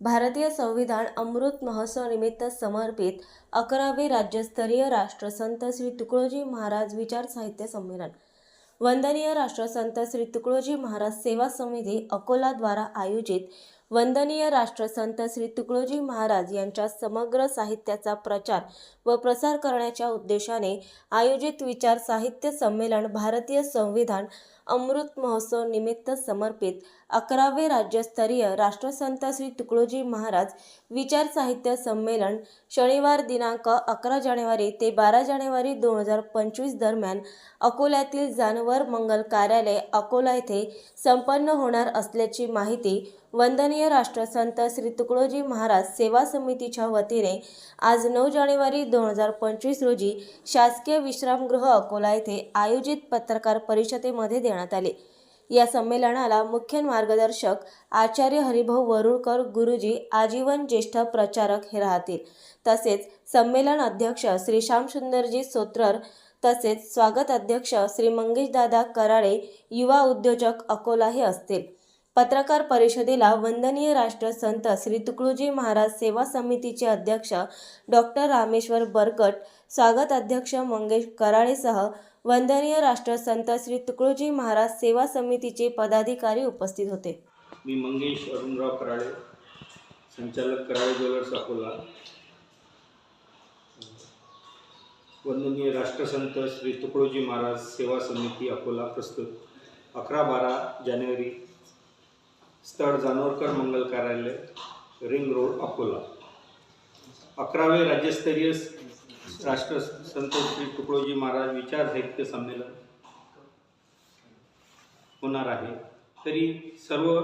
भारतीय संविधान अमृत महोत्सव निमित्त समर्पित अकरावे राज्यस्तरीय राष्ट्रसंत श्री तुकडोजी महाराज विचार साहित्य संमेलन. वंदनीय राष्ट्रसंत श्री तुकडोजी महाराज सेवा समिती अकोलाद्वारा आयोजित वंदनीय राष्ट्रसंत श्री तुकडोजी महाराज यांच्या समग्र साहित्याचा प्रचार व प्रसार करण्याच्या उद्देशाने आयोजित विचार साहित्य संमेलन भारतीय संविधान अमृत महोत्सव निमित्त समर्पित अकरावे राज्यस्तरीय राष्ट्रसंत श्री तुकडोजी महाराज विचार साहित्य संमेलन शनिवार दिनांक अकरा जानेवारी ते बारा जानेवारी दोन हजार पंचवीस दरम्यान अकोल्यातील जानवर मंगल कार्यालय अकोला येथे संपन्न होणार असल्याची माहिती वंदनीय राष्ट्रसंत श्री तुकडोजी महाराज सेवा समितीच्या वतीने आज नऊ जानेवारी दोन हजार पंचवीस रोजी शासकीय विश्रामगृह अकोला येथे आयोजित पत्रकार परिषदेमध्ये देण्यात करण्यात आले. या संमेलनाला मुख्य मार्गदर्शक आचार्य हरिभाऊ वरुळकर गुरुजी आजीवन ज्येष्ठ प्रचारक हे राहतील. तसेच संमेलन अध्यक्ष श्री श्यामसुंदरजी सोत्रर तसेच स्वागत अध्यक्ष श्री मंगेशदादा कराळे युवा उद्योजक अकोला हे असतील. पत्रकार परिषदेला वंदनीय राष्ट्रसंत श्री तुकडोजी महाराज सेवा समितीचे अध्यक्ष डॉक्टर रामेश्वर बरकट स्वागत अध्यक्ष मंगेश कराळेसह वंदनीय राष्ट्रसंत श्री तुकडोजी महाराज सेवा समितीचे पदाधिकारी उपस्थित होते. मी मंगेश अरुणराव कराळे संचालक कराळे ज्वेलर्स अकोला. वंदनीय राष्ट्रसंत श्री तुकडोजी महाराज सेवा समिती अकोला प्रस्तुत अकरा बारा जानेवारी. स्थळ जानोरकर मंगल कार्यालय रिंग रोड अकोला. अकरावे राज्यस्तरीय राष्ट्र संत श्री तुकडोजी महाराज विचार साहित्य संमेलन होणार आहे. तरी सर्व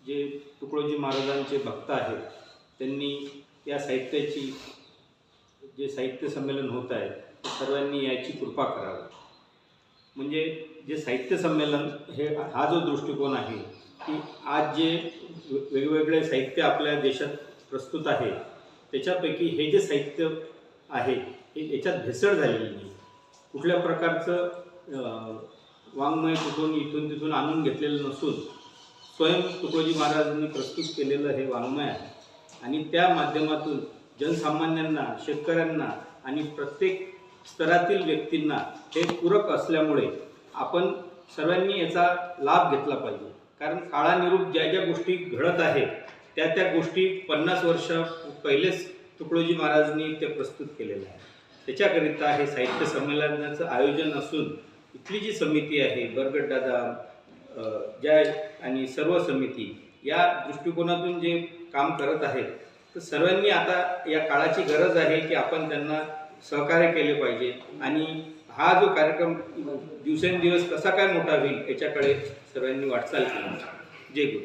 जे तुकडोजी महाराजांचे भक्त आहेत त्यांनी या साहित्याची जे साहित्य संमेलन होत आहे ते सर्वांनी याची कृपा करावी. म्हणजे जे साहित्य संमेलन हे हा जो दृष्टिकोन आहे की आज जे वेगवेगळे साहित्य आपल्या देशात प्रस्तुत आहे त्याच्यापैकी हे जे साहित्य आहे. हे याच्यात भेसळ झालेली नाही. कुठल्या प्रकारचं वाङ्मय कुठून इथून तिथून आणून घेतलेलं नसून स्वयं तुकडोजी महाराजांनी प्रस्तुत केलेलं हे वाङ्मय आहे. आणि त्या माध्यमातून जनसामान्यांना शेतकऱ्यांना आणि प्रत्येक स्तरातील व्यक्तींना हे पूरक असल्यामुळे आपण सर्वांनी याचा लाभ घेतला पाहिजे. कारण काळानुरूप ज्या ज्या गोष्टी घडत आहेत त्या त्या गोष्टी पन्नास वर्ष पहिलेच तुकडोजी महाराजांनी ते प्रस्तुत केलेलं आहे. त्याच्याकरिता हे साहित्य संमेलनाचं आयोजन असून इथली जी समिती आहे बरगटदादा जय आणि सर्व समिती या दृष्टिकोनातून जे काम करत आहेत तर सर्वांनी आता या काळाची गरज आहे की आपण त्यांना सहकार्य केले पाहिजे. आणि हा जो कार्यक्रम दिवसेंदिवस कसा काय मोठा होईल याच्याकडे सर्वांनी वाटचाल केली. जय गुरु.